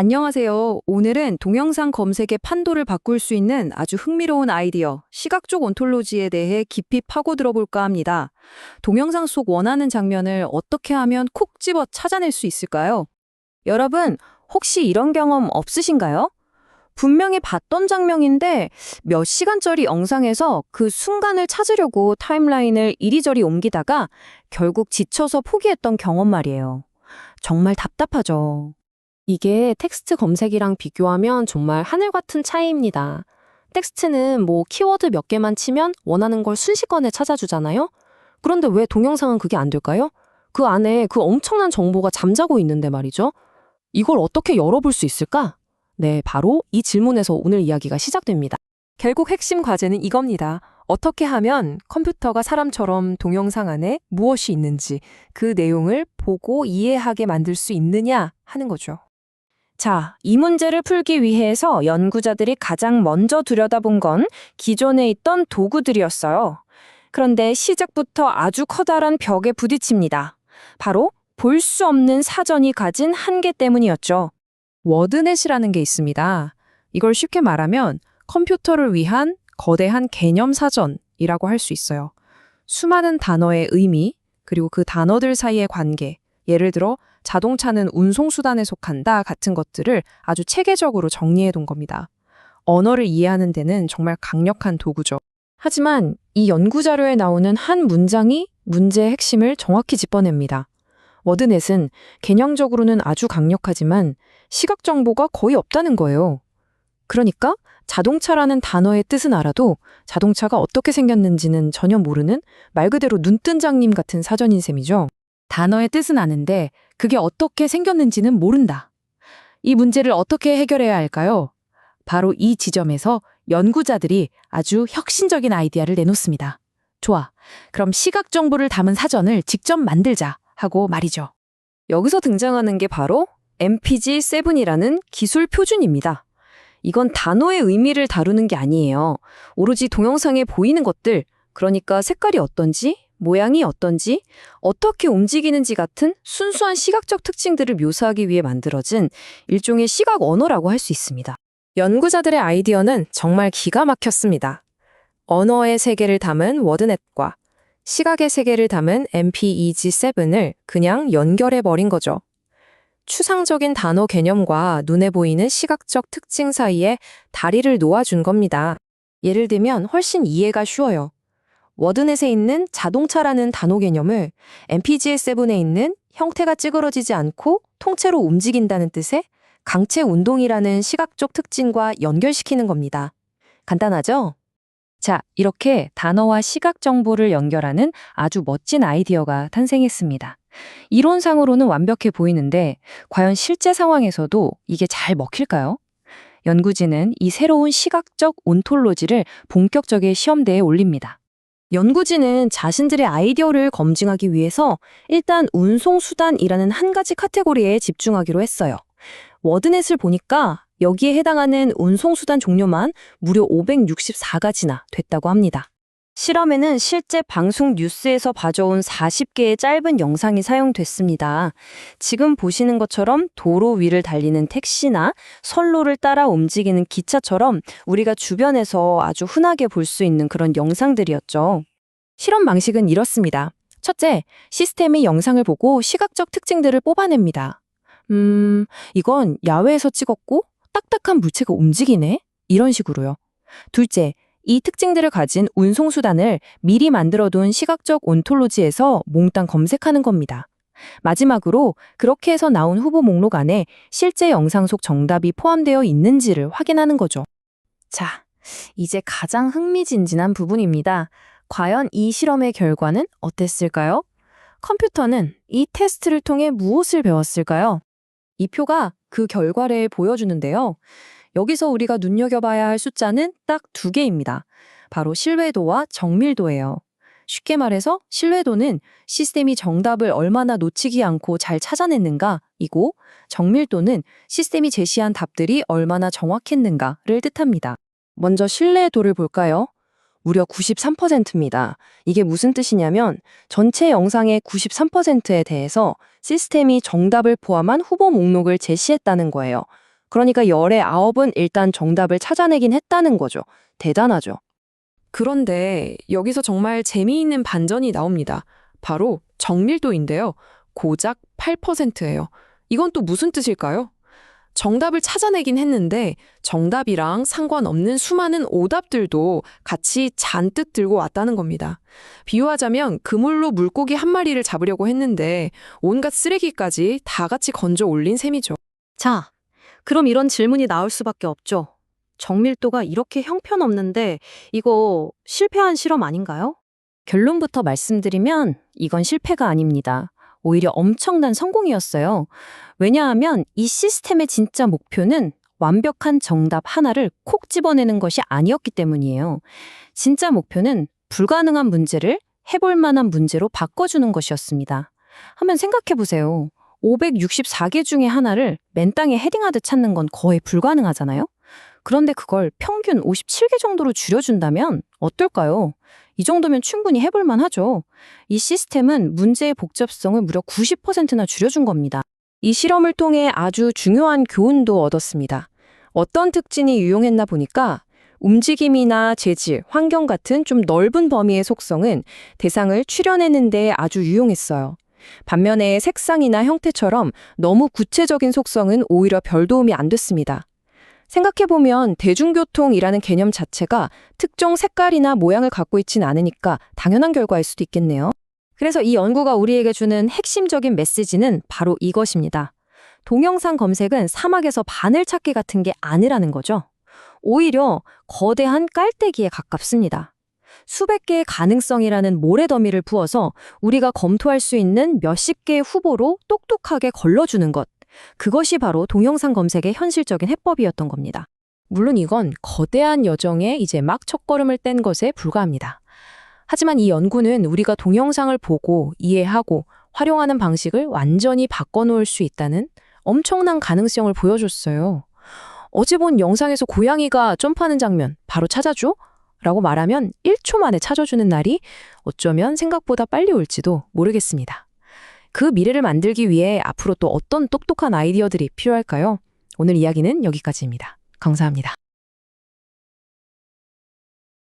안녕하세요. 오늘은 동영상 검색의 판도를 바꿀 수 있는 아주 흥미로운 아이디어, 시각적 온톨로지에 대해 깊이 파고 들어볼까 합니다. 동영상 속 원하는 장면을 어떻게 하면 콕 집어 찾아낼 수 있을까요? 여러분, 혹시 이런 경험 없으신가요? 분명히 봤던 장면인데 몇 시간짜리 영상에서 그 순간을 찾으려고 타임라인을 이리저리 옮기다가 결국 지쳐서 포기했던 경험 말이에요. 정말 답답하죠. 이게 텍스트 검색이랑 비교하면 정말 하늘 같은 차이입니다. 텍스트는 뭐 키워드 몇 개만 치면 원하는 걸 순식간에 찾아주잖아요? 그런데 왜 동영상은 그게 안 될까요? 그 안에 그 엄청난 정보가 잠자고 있는데 말이죠. 이걸 어떻게 열어볼 수 있을까? 네, 바로 이 질문에서 오늘 이야기가 시작됩니다. 결국 핵심 과제는 이겁니다. 어떻게 하면 컴퓨터가 사람처럼 동영상 안에 무엇이 있는지 그 내용을 보고 이해하게 만들 수 있느냐 하는 거죠. 자, 이 문제를 풀기 위해서 연구자들이 가장 먼저 들여다본 건 기존에 있던 도구들이었어요. 그런데 시작부터 아주 커다란 벽에 부딪힙니다. 바로 볼 수 없는 사전이 가진 한계 때문이었죠. 워드넷이라는 게 있습니다. 이걸 쉽게 말하면 컴퓨터를 위한 거대한 개념 사전이라고 할 수 있어요. 수많은 단어의 의미, 그리고 그 단어들 사이의 관계, 예를 들어 자동차는 운송수단에 속한다 같은 것들을 아주 체계적으로 정리해 둔 겁니다. 언어를 이해하는 데는 정말 강력한 도구죠. 하지만 이 연구 자료에 나오는 한 문장이 문제의 핵심을 정확히 짚어냅니다. 워드넷은 개념적으로는 아주 강력하지만 시각 정보가 거의 없다는 거예요. 그러니까 자동차라는 단어의 뜻은 알아도 자동차가 어떻게 생겼는지는 전혀 모르는 말 그대로 눈뜬 장님 같은 사전인 셈이죠. 단어의 뜻은 아는데 그게 어떻게 생겼는지는 모른다. 이 문제를 어떻게 해결해야 할까요? 바로 이 지점에서 연구자들이 아주 혁신적인 아이디어를 내놓습니다. 좋아. 그럼 시각 정보를 담은 사전을 직접 만들자 하고 말이죠. 여기서 등장하는 게 바로 MPG-7이라는 기술 표준입니다. 이건 단어의 의미를 다루는 게 아니에요. 오로지 동영상에 보이는 것들, 그러니까 색깔이 어떤지, 모양이 어떤지, 어떻게 움직이는지 같은 순수한 시각적 특징들을 묘사하기 위해 만들어진 일종의 시각 언어라고 할 수 있습니다. 연구자들의 아이디어는 정말 기가 막혔습니다. 언어의 세계를 담은 워드넷과 시각의 세계를 담은 MPEG7을 그냥 연결해 버린 거죠. 추상적인 단어 개념과 눈에 보이는 시각적 특징 사이에 다리를 놓아준 겁니다. 예를 들면 훨씬 이해가 쉬워요. 워드넷에 있는 자동차라는 단어 개념을 MPG7에 있는 형태가 찌그러지지 않고 통째로 움직인다는 뜻의 강체 운동이라는 시각적 특징과 연결시키는 겁니다. 간단하죠? 자, 이렇게 단어와 시각 정보를 연결하는 아주 멋진 아이디어가 탄생했습니다. 이론상으로는 완벽해 보이는데 과연 실제 상황에서도 이게 잘 먹힐까요? 연구진은 이 새로운 시각적 온톨로지를 본격적인 시험대에 올립니다. 연구진은 자신들의 아이디어를 검증하기 위해서 일단 운송수단이라는 한 가지 카테고리에 집중하기로 했어요. 워드넷을 보니까 여기에 해당하는 운송수단 종류만 무려 564가지나 됐다고 합니다. 실험에는 실제 방송 뉴스에서 봐줘온 40개의 짧은 영상이 사용됐습니다. 지금 보시는 것처럼 도로 위를 달리는 택시나 선로를 따라 움직이는 기차처럼 우리가 주변에서 아주 흔하게 볼 수 있는 그런 영상들이었죠. 실험 방식은 이렇습니다. 첫째, 시스템이 영상을 보고 시각적 특징들을 뽑아냅니다. 음, 이건 야외에서 찍었고 딱딱한 물체가 움직이네? 이런 식으로요. 둘째, 이 특징들을 가진 운송수단을 미리 만들어둔 시각적 온톨로지에서 몽땅 검색하는 겁니다. 마지막으로 그렇게 해서 나온 후보 목록 안에 실제 영상 속 정답이 포함되어 있는지를 확인하는 거죠. 자, 이제 가장 흥미진진한 부분입니다. 과연 이 실험의 결과는 어땠을까요? 컴퓨터는 이 테스트를 통해 무엇을 배웠을까요? 이 표가 그 결과를 보여주는데요. 여기서 우리가 눈여겨봐야 할 숫자는 딱 두 개입니다. 바로 신뢰도와 정밀도예요. 쉽게 말해서 신뢰도는 시스템이 정답을 얼마나 놓치지 않고 잘 찾아냈는가 이고 정밀도는 시스템이 제시한 답들이 얼마나 정확했는가를 뜻합니다. 먼저 신뢰도를 볼까요? 무려 93%입니다. 이게 무슨 뜻이냐면 전체 영상의 93%에 대해서 시스템이 정답을 포함한 후보 목록을 제시했다는 거예요. 그러니까 열의 아홉은 일단 정답을 찾아내긴 했다는 거죠. 대단하죠. 그런데 여기서 정말 재미있는 반전이 나옵니다. 바로 정밀도인데요. 고작 8%예요. 이건 또 무슨 뜻일까요? 정답을 찾아내긴 했는데 정답이랑 상관없는 수많은 오답들도 같이 잔뜩 들고 왔다는 겁니다. 비유하자면 그물로 물고기 한 마리를 잡으려고 했는데 온갖 쓰레기까지 다 같이 건져 올린 셈이죠. 자, 그럼 이런 질문이 나올 수밖에 없죠. 정밀도가 이렇게 형편없는데 이거 실패한 실험 아닌가요? 결론부터 말씀드리면 이건 실패가 아닙니다. 오히려 엄청난 성공이었어요. 왜냐하면 이 시스템의 진짜 목표는 완벽한 정답 하나를 콕 집어내는 것이 아니었기 때문이에요. 진짜 목표는 불가능한 문제를 해볼 만한 문제로 바꿔주는 것이었습니다. 한번 생각해 보세요. 564개 중에 하나를 맨 땅에 헤딩하듯 찾는 건 거의 불가능하잖아요? 그런데 그걸 평균 57개 정도로 줄여준다면 어떨까요? 이 정도면 충분히 해볼 만 하죠. 이 시스템은 문제의 복잡성을 무려 90%나 줄여준 겁니다. 이 실험을 통해 아주 중요한 교훈도 얻었습니다. 어떤 특징이 유용했나 보니까 움직임이나 재질, 환경 같은 좀 넓은 범위의 속성은 대상을 추려내는 데 아주 유용했어요. 반면에 색상이나 형태처럼 너무 구체적인 속성은 오히려 별 도움이 안 됐습니다. 생각해보면 대중교통이라는 개념 자체가 특정 색깔이나 모양을 갖고 있진 않으니까 당연한 결과일 수도 있겠네요. 그래서 이 연구가 우리에게 주는 핵심적인 메시지는 바로 이것입니다. 동영상 검색은 사막에서 바늘 찾기 같은 게 아니라는 거죠. 오히려 거대한 깔때기에 가깝습니다. 수백 개의 가능성이라는 모래더미를 부어서 우리가 검토할 수 있는 몇십 개의 후보로 똑똑하게 걸러주는 것. 그것이 바로 동영상 검색의 현실적인 해법이었던 겁니다. 물론 이건 거대한 여정에 이제 막 첫걸음을 뗀 것에 불과합니다. 하지만 이 연구는 우리가 동영상을 보고 이해하고 활용하는 방식을 완전히 바꿔놓을 수 있다는 엄청난 가능성을 보여줬어요. 어제 본 영상에서 고양이가 점프하는 장면 바로 찾아줘? 라고 말하면 1초 만에 찾아주는 날이 어쩌면 생각보다 빨리 올지도 모르겠습니다. 그 미래를 만들기 위해 앞으로 또 어떤 똑똑한 아이디어들이 필요할까요? 오늘 이야기는 여기까지입니다. 감사합니다.